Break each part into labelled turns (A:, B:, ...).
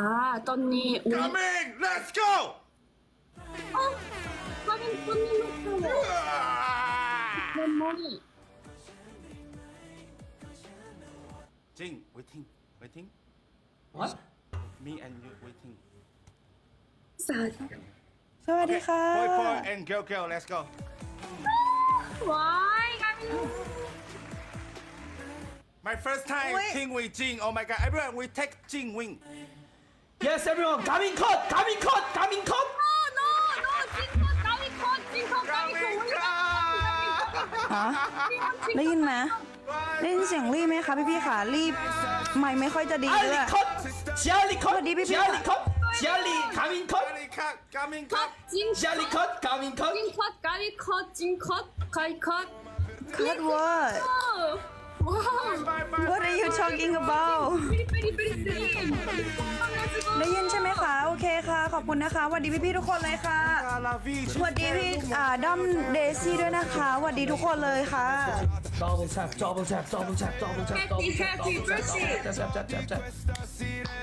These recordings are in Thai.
A: อ่าตอนนี้อุ้ย
B: Coming! Let's go!
A: โอ้เขาเป็
B: น
A: คนนี้ลูกเขาเลยมนมนี่
B: Jing waiting waiting.
C: What?
B: Me and you waiting.
A: สาว
D: สวัสดีค่ะ
B: boy boy and girl girl let's go.
A: ว้ายกัน
B: My first time
D: Wait.
B: Ting Jing. Oh my god, everyone, we take Jing Wing.
C: Yes, everyone. Coming cut. Coming cut. Coming cut.
A: No, no, no. Coming cut.
B: Coming
A: cut. Coming cut.
D: ฮะได้ยินไหมได้ยินเสียงรีบไหมคะพี่พี่ๆค่ะรีบไม่ไม่ค่อยจะดีเลย
C: Jelly cut. Jelly cut. Jelly cut. Jelly coming cut.
B: คักกามิ
C: ง
A: คัก Jelly
C: cut. Coming cut.
A: จิงคอดกาลิ
D: คอ
A: ดจิง
B: คอ
D: ดไคคอ
A: ด Good word เออ What are you talking about
D: ได้ยินใช่ไหมคะ โอเคค่ะ ขอบคุณนะคะสวัสดีพี่ๆทุกคนเลยค่ะสวัสดีพี่อ่าดัมเดซี่ด้วยนะคะสวัสดีทุกคนเลยค่ะ
C: Double tap Double tap Double tap Double tap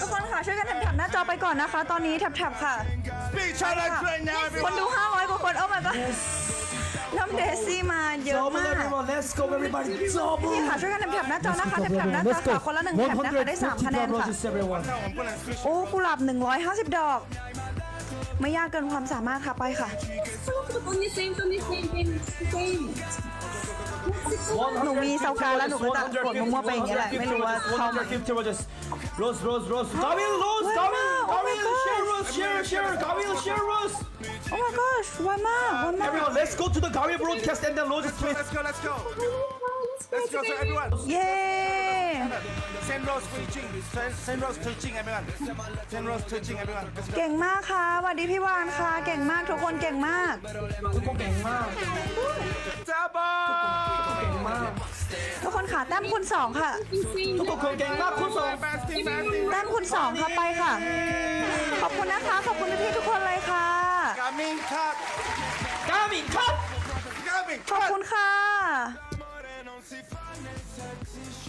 D: ทุกคนค่ะช่วยกันแท็บๆหน้าจอไปก่อนนะคะ ตอนนี้แท็บๆค่ะคนดู500กว่าคนโอ้ my god น้องเดซี่มาเยอะมาก
C: Let's go everybody. นี่
D: ค่ะช่วยกันทำแถบหน้าจอนะคะแถบหน้าจอค่ะคนละหนึ่งแถบนะคะได้สามคะแนนค่ะ
C: roses everyone.
D: โอ้กุหลาบ150 ดอก ไม่ยากเกินความสามารถค่ะไปค่ะหนูมีเซาการแล้วหนูก็จะกดมั่วๆไปอย่างเงี้ยแหละไม่รู้ว่าเขามา
C: Rose Rose, rose, Rose rose.
D: Wow,
C: Gavil,
D: oh my
C: Gavil, share
D: gosh.
C: rose, share, share, Gavil, share rose.
D: Oh my gosh ไวันมากไวันมาก
C: Everyone, let's go to the Gavil broadcast and then roses please.
B: Let's go, let's go. Let's go, so everyone.
D: เย้
B: Send rose to Jing. Send, send rose to Jing, everyone. Send rose to Jing, everyone. Let's go.
D: เก่งมากค่ะสวัสดีพี่วานค่ะ เก่งมากทุกคนเก่งมาก
C: ทุกคนเก่งมาก
B: Double.
C: เก่งมาก
D: ทุกคนค่ะแต้มคูณสองค่ะ
A: same.
C: ทุกคนเก่งมากคุณสอง
B: Fasting, fasting.
D: แต้มคูณสองค่ะไปค่ะ ขอบคุณนะคะ ขอบคุณพี่ๆทุกคนเลยค่ะ
B: Coming cut.
C: กามินครับ
B: Coming
D: ขอบ
B: cut.
D: คุณค่ะ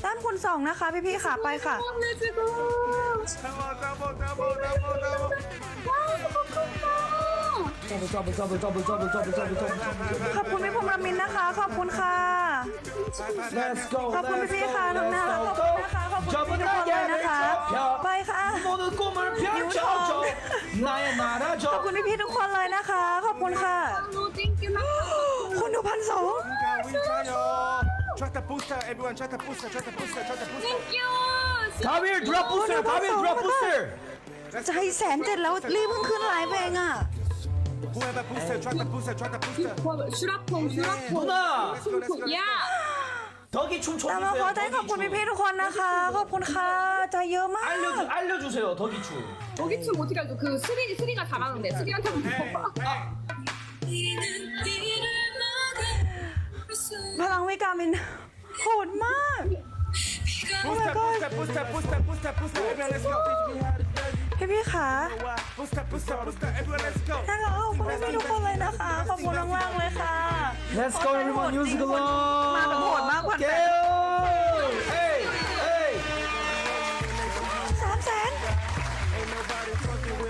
D: แต้มคูณสองนะคะพี่ๆค่ะไปค่ะ
A: ชอ
B: บชอบช
A: อบชอบ
C: ชอบชอบชอบชอบ
D: ขอบคุณพี่พมรมินนะคะ ขอบคุณค่ะ
C: Let's go
D: ขอบคุณพี่ๆค่ะน้องน่ารักขอบคุณนะคะขอบคุณพี่ทุกคนเลยนะคะไปค่ะขอบคุณพี่ทุกคนเลยนะคะ ขอบคุณค่ะคนดูพันสอง
B: Chata pusta, everyone, chata pusta, chata pusta, chata pusta.
A: Thank you.
C: Come here, drop pusta, come here, drop pusta.
D: ใจแสนเจ็ดแล้วรีบเพิ่งขึ้นไลฟ์เองอะ
B: Whoever booster, try the booster, try the booster.
A: 슈라퐁, 슈라퐁.
C: 누나
B: Let's go, let's go.
A: 야.
C: 덕이 춤
D: แต่มาขอใจ
C: 춰주세요
D: ขอบคุณ
C: 덕이
D: พี่ๆทุกคนนะคะ ขอบคุณค่ะใจเยอะมาก
C: 춤 알려주, 알려주세요 덕이 춤
A: 여기 춤 어떻게 알죠? 그 스리, 스리가 잘하는데. 스리한테 물어봐.
D: พลังวิกามินโหดมาก
B: Booster,
D: God.
B: booster, booster, booster, booster, booster. Everyone, let's go.
D: พี่ๆค่ะ
B: Booster, พี่พี่คะ
D: น่ารักขอบคุณพี่ทุกคนเลยนะคะ ขอบคุณมากๆเลยค่ะ
C: Let's go everyone music along
D: มาแบบโหดมากพันแปดสามแสน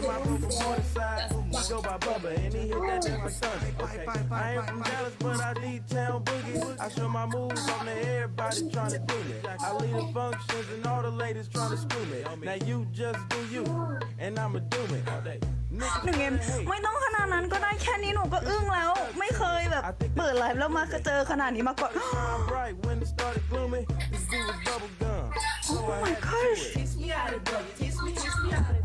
E: โอ้ Bubba and he hit that different Sunday. Okay. I ain't from Dallas, but I lead town boogie. I show my moves on to everybody trying to do me. I lead the functions and all the ladies trying to screw me. Now you just do you, and I'ma do it all day.
D: หนึ่งเอ็มไม่ต้องขนาดนั้นก็ได้แค่นี้หนูก็อึ้งแล้ว ไม่เคยแบบ เปิดไลฟ์แล้วมาเจอขนาดนี้มาก่อน
E: Shine bright when it started gloomy. This dude was bubble gum. So
D: Oh
E: I
D: my
E: had to do
D: gosh
E: it.
F: Teach me how to duck it. Teach me, teach me how to duck it.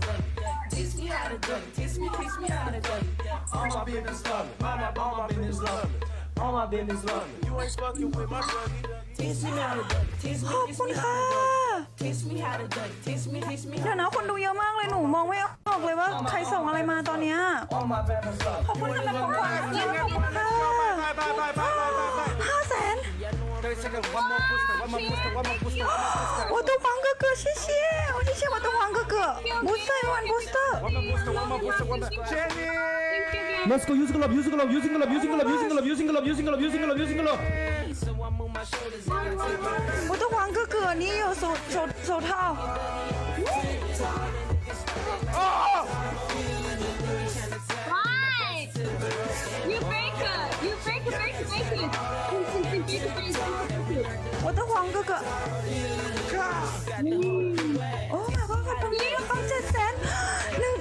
F: Teach me how to duck it. Teach me, teach me how to duck it.
E: All my business love me. All my, all my business love me.
C: All my business love me
E: You ain't fucking with my druggie.
F: Teach me how to duck it. Teach
D: ขอบ
F: me,
D: คุณ
F: teach me
D: ค่ะ
F: how to duck it. Teach me how to duck it. Teach me, teach me
D: เดี๋ยว
F: how
D: นะ คนดูเยอะมากเลยหนูมองไม่ออกเลยว่าใครส่งอะไรมาตอนเนี้ย
C: All my business love
D: ขอบคุณค่ะแบบของขวัญจริงขอบคุณค่ะ
B: Bye, bye, bye, bye, bye, bye, bye.
D: ห้าแสน
B: 30 seconds.
D: 我的王哥哥，谢谢，我谢谢我的王哥哥，
F: 我再换 Gusta。
D: 我的黄哥哥，你有手手手套。 왕 그거 오 마건 같은 이 빵 짠짠 หนึ่ง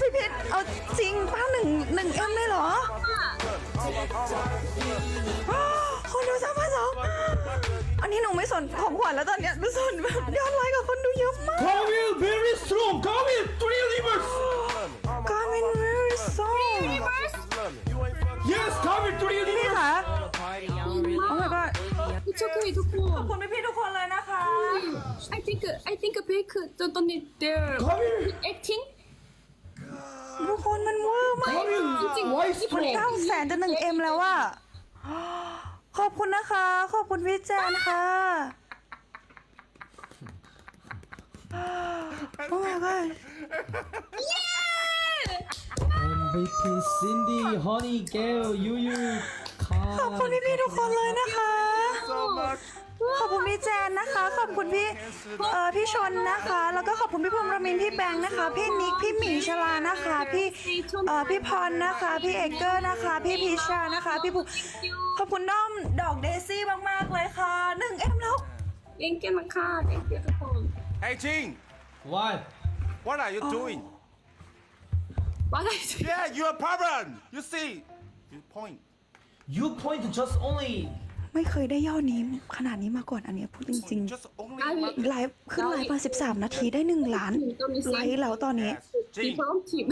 D: พี่เพชรเอาจริงป้าหนึ่งหนึ่งเอ็มเลยเหรอคนดูสามพันสองอันนี้หนูไม่สนของขวัญแล้วตอนเนี้ยไม่สนแบบยอดไลค์กับคนดูเยอะมาก
C: Come
D: here very strong
C: Come here three rivers
A: I think I think Baek don't don't need their
C: Kamil
A: acting
D: ทุกคนมันเวอร์มาก
C: Kamil why
D: มัน
C: strong
D: เก้าแสนจะหนึ่งเอ็มแล้วอะขอบคุณนะคะ ขอบคุณพี่แจนค่ะโอ้ my god
C: MVP Cindy Honey Gail Yuyu
D: ขอบคุณพี่ๆทุกคนเลยนะคะ
B: so much
D: ขอบคุณพี่แจนนะคะ ขอบคุณพี่เอ่อพี่ชนนะคะ แล้วก็ขอบคุณพี่พงษ์รมินทร์พี่แบงค์นะคะ พี่นิก พี่หมิงชลานะคะ พี่เอ่อพี่พรนะคะ พี่เอกเกอร์นะคะ พี่พีชานะคะ พี่ภูขอบคุณน้อมดอกเดซี่มากๆเลยค่ะหนึ่งเอ็มแล้ว
A: Thank you นะคะ Thank you ทุกคน
B: Hey Jing
C: What
B: what are you doing
A: What I do
B: Yeah your problem you see you point
C: You point just only
D: ไม่เคยได้ยอดนี้ขนาดนี้มาก่อนอันเนี้ยพูดจริง
B: just only
A: อันนี้
D: ๆ ไลฟ์ขึ้นไลฟ์มา 13 นาทีได้ 1 ล้าน ไลฟ์แล้วตอนนี้
A: ที
B: Jing
A: พร้อมทีม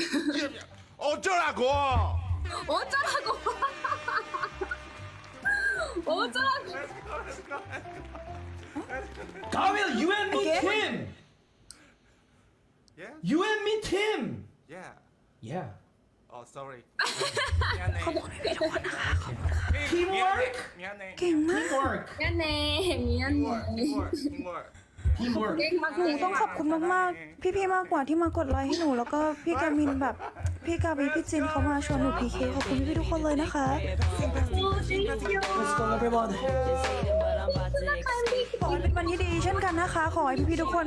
B: 어쩌라고
A: โอ้จ้าโกโอ้จ้า
C: Kamil you and me
D: Okay.
C: team
B: Yeah
C: You and me team
B: yeah
C: Yeah
B: oh sorry เขา
C: บ
B: อกให้
D: พี่ทุนนะคะ
C: Teamwork
A: มีรเก่งมาก Teamwork เนี่
C: ย
A: เน่มีอันนี้ teamwork
D: หนูต้องขอบคุณมากๆ พี่ๆ มากกว่าที่มากดไลค์ให้หนู แล้วก็พี่กามินแบบ พี่กาบีพี่จินเขามาชวนหนูพีเคขอบคุณพี่ทุกคนเลยนะคะ
C: Let's go everyone
D: วันที่ดีเช่นกันนะคะ ขอให้พี่ๆทุกคน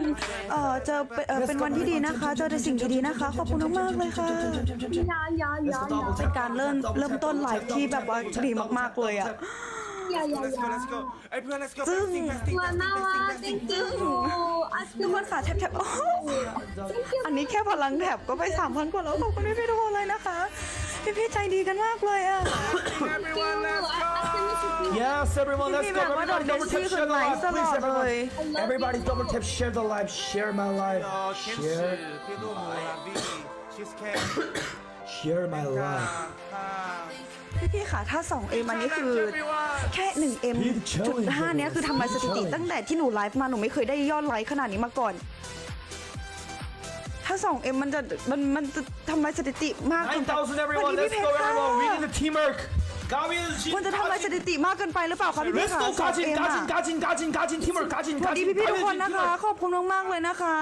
D: เอ่อเจอเป็นเอ่อเป็นวันที่ดีนะคะ เจอแต่สิ่งดีๆนะคะ ขอบคุณมากๆเลยค่ะ
A: ยายายา
D: เป็นการเริ่มเริ่มต้นไลฟ์ที่แบบว่าดีมากๆเลยอะ อ
A: ย่าอย่า
B: อ
A: ย่า
B: let's go ไอ้เพื่อน let's go
D: จึ้ง
B: Passing, passing,
A: ตัว
B: passing,
A: น่า passing, รั
B: ก
A: จ
B: passing.
A: ริงๆอัส
D: ทุกคนค่ะแทบแทบโอ้อันนี้แค่พลังแถบก็ไปสามพันกว่าแล้วขอบคุณพี่ๆทุกคนเลยนะคะ พี่ๆใจดีกันมากเลยอะ
B: Everyone let's
C: อั
D: ส
C: go
D: ไม่สุด Yes, everyone,
C: let's
D: go. Everybody,
C: double tap, share the live, please, everyone. Everybody, double tap, share the live, share my รอ live,
B: เข้มชื่อ
C: share,
B: พี่ลูกโมลาบี้ชีสเค้ก
C: share my
B: life.
D: พี่ๆค่ะถ้า 2M อันนี้คือ Everyone แค่ 1M จุด5เนี้ยคือทำลายสถิติ ตั้งแต่ที่หนูไลฟ์มาหนูไม่เคยได้ยอดไลฟ์ขนาดนี้มาก่อน ถ้า 2M มันจะมันมันจะทำลายสถิติมากเกินไป
C: ดี
D: พี่เพชรค้าคนณจะทำลายสถิติมากเกินไปหรือเปล่าคะพี่
C: เพี่
D: สคะ
C: สา
D: อ
C: งเอ็มกาจิ
D: สวัสดี
C: พี่
D: พี่ๆทุกคนนะคะขอบคุณมากมากเลยนะคะ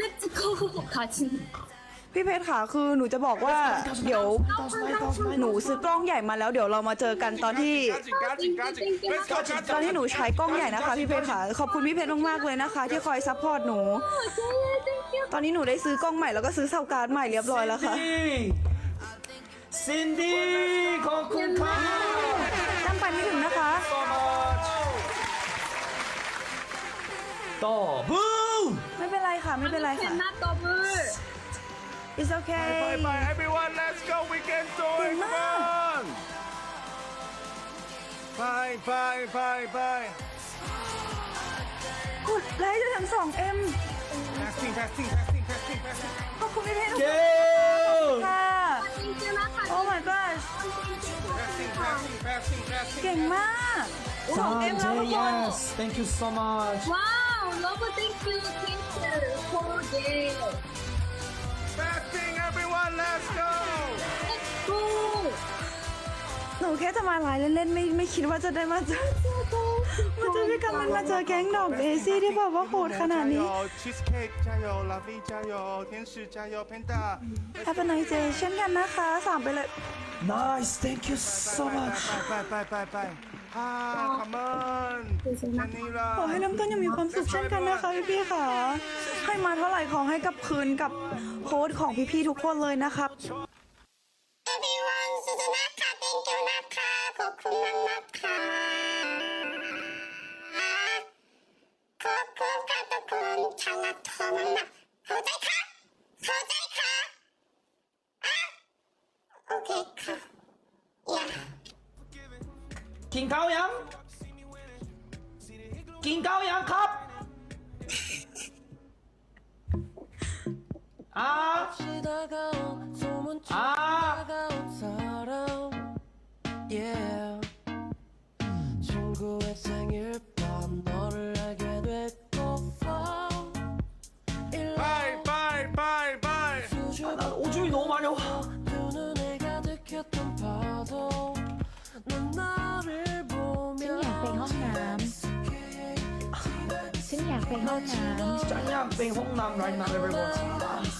A: Let's go ขาชิน
D: พี่เพชรค่ะคือหนูจะบอกว่าเดี๋ยวหนูซื้อกล้องใหญ่มาแล้วเดี๋ยวเรามาเจอกันตอนที่ ตอนที่หนูใช้กล้องใหญ่นะคะพี่เพชรค่ะขอบคุณพี่เพชรมากๆเลยนะคะ ที่คอยซัพพอร์ตหนู ตอนนี้หนูได้ซื้อกล้องใหม่แล้วก็ซื้อเสาการ์ดใหม่เรียบร้อยแล้วค่ะ
C: ซินดี้ขอบคุณค่ะ
D: ตั้งปนไม่ถึงนะคะ
C: ต่อบู
D: ไม่เป็นไรค่ะไม่เป็นไร
A: ค่ะหน้าต่อบู
D: it's okay
B: bye bye everyone let's go we can do it
D: Good
B: come on bye bye bye bye
D: กดไลค์จะถึง 2M
B: fasting fasting fasting fasting fasting
D: ขอบคุณพี่เพชร
C: เกล
D: ค่ะ
A: จริงๆนะคะ
D: oh my gosh
B: fasting fasting fasting fasting
D: เก่งมาก
C: ซัน
D: 2M
C: เจ
D: แล้วทุกคน
C: yes thank you so much
A: ว้าว love thank you thank you for day
B: fasting everyone let's go
A: let's go
D: หนูแค่จะมาไลน์เล่นๆไม่ไม่คิดว่าจะได้มาเจอมาเจอพี่กำลังมาเจอแก๊งดอกเดซี่ที่แบบว่าโหดขนาดนี้
B: 加油 cheesecake 加油 lovey 加油天使加油 panda
D: Have a nice day เช่นกันนะคะสามไปเลย
C: nice thank you so much
B: ฮ่าคัมเมน
D: ขอให้เริ่มต้นยังมีความสุขเช่นกันนะคะพี่ๆค่ะ ให้มาเท่าไหร่ของให้กับคืนกับโค้ดของพี่ๆทุกคนเลยนะครับ
G: ขอบคุณมากๆค่ everyone 鈴中勉強中国民中高校科とくเข้าใจค่ะเข้าใจ
C: กินข้าวยัง กินข้าวยังครับ อ่า 아.
H: ห้องน้ำ
C: Giant big Hongnam right now, everyone.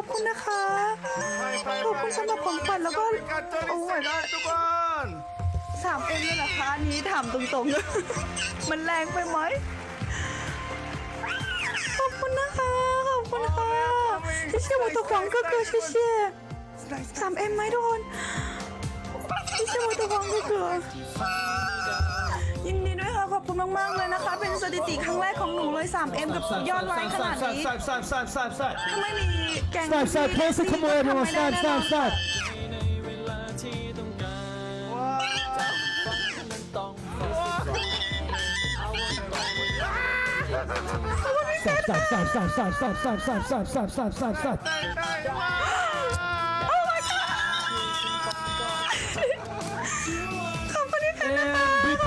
D: อบคุณนะคะ
B: ไปไป
D: ขอบคุณสำหรับของขวัญแล้วก็
B: กันเจอ
D: โอ้
B: ที่
D: ย
B: ใส่ได้ทุกคน
D: สามเอ็มเลยเหรอคะอันนี้ถามตรงๆ มันแรงไปไหมขอบคุณนะคะ ขอบคุณค่ะพี่เชี่ยวตัวขวางก็คือพี่เชี่ยสามเอ็มไหมทุกคนพี่เชี่ยวตัว มากๆเลยนะคะ เป็นสถิติครั้งแรกของหนูเลย 3M กับยอดไลค์ขนาดนี้
C: Stop, stop, stop, stop, stop.
D: ถ้าไม่มีแกง
C: Stop, stop, please come on everyone, stop, stop,
B: stop. ขอบคุณ
C: พี่เซ Stop, น stop, stop, stop,
G: stop, stop, stop, stop, stop, stop, stop. ได้ได้มาก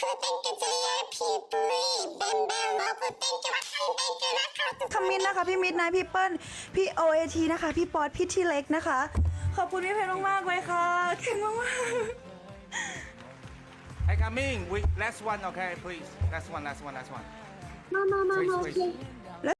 G: you. Cool. Thank you to the people. Bam, bam, love. Thank you. I can't thank you. I can't.
D: คำมินนะคะพี่มิดนายพี่เปิ้ลพี่โอเอทีนะคะ พี่ป๊อตพี่ทีเล็กนะคะ ขอบคุณพี่เพชรมากๆเลยค่ะเก่งมากๆ
B: I coming we last one okay please last one last one last one
A: Mama,
B: Please,
A: mama,
B: please.
A: okay.